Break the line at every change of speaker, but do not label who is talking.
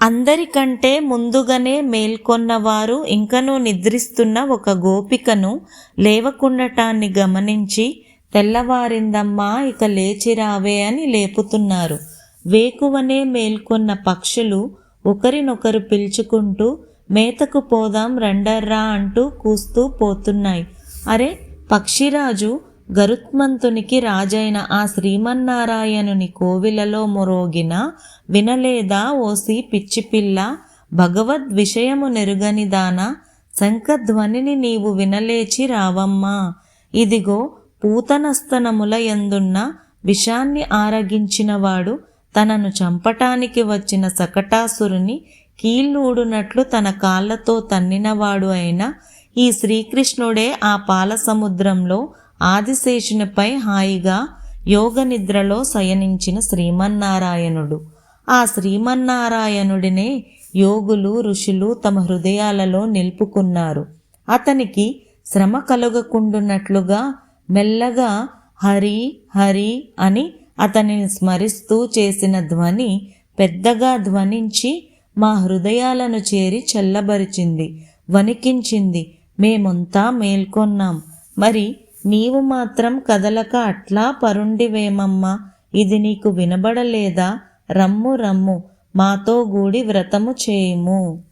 అందరికంటే ముందుగానే మేల్కొన్నవారు ఇంకనూ నిద్రిస్తున్న ఒక గోపికను లేవకుండటాన్ని గమనించి తెల్లవారిందమ్మా ఇక లేచిరావే అని లేపుతున్నారు. వేకువనే మేల్కొన్న పక్షులు ఒకరినొకరు పిలుచుకుంటూ మేతకు పోదాం రండర్రా అంటూ కూస్తూ పోతున్నాయి. అరే పక్షిరాజు గరుత్మంతునికి రాజైన ఆ శ్రీమన్నారాయణుని కోవిలలో మొరోగిన వినలేదా ఓసి పిచ్చిపిల్ల భగవద్ విషయము నెరుగని దాన శంఖధ్వనిని నీవు వినలేచి రావమ్మా. ఇదిగో పూతనస్తనముల ఎందున్న విషాన్ని ఆరగించినవాడు తనను చంపటానికి వచ్చిన సకటాసురుని కీళ్ళూడునట్లు తన కాళ్ళతో తన్నినవాడు అయిన ఈ శ్రీకృష్ణుడే ఆ పాల సముద్రంలో ఆదిశేషునిపై హాయిగా యోగ నిద్రలో శయనించిన శ్రీమన్నారాయణుడు. ఆ శ్రీమన్నారాయణుడినే యోగులు ఋషులు తమ హృదయాలలో నిలుపుకున్నారు. అతనికి శ్రమ కలుగకుండునట్లుగా మెల్లగా హరి హరి అని అతనిని స్మరిస్తూ చేసిన ధ్వని పెద్దగా ధ్వనించి మా హృదయాలను చేరి చల్లబరిచింది వణికించింది. మేమంతా మేల్కొన్నాం. మరి నీవు మాత్రం కదలక అట్లా పరుండివేమమ్మా? ఇది నీకు వినబడలేదా? రమ్ము రమ్ము. మాతో గూడి వ్రతము చేయుము.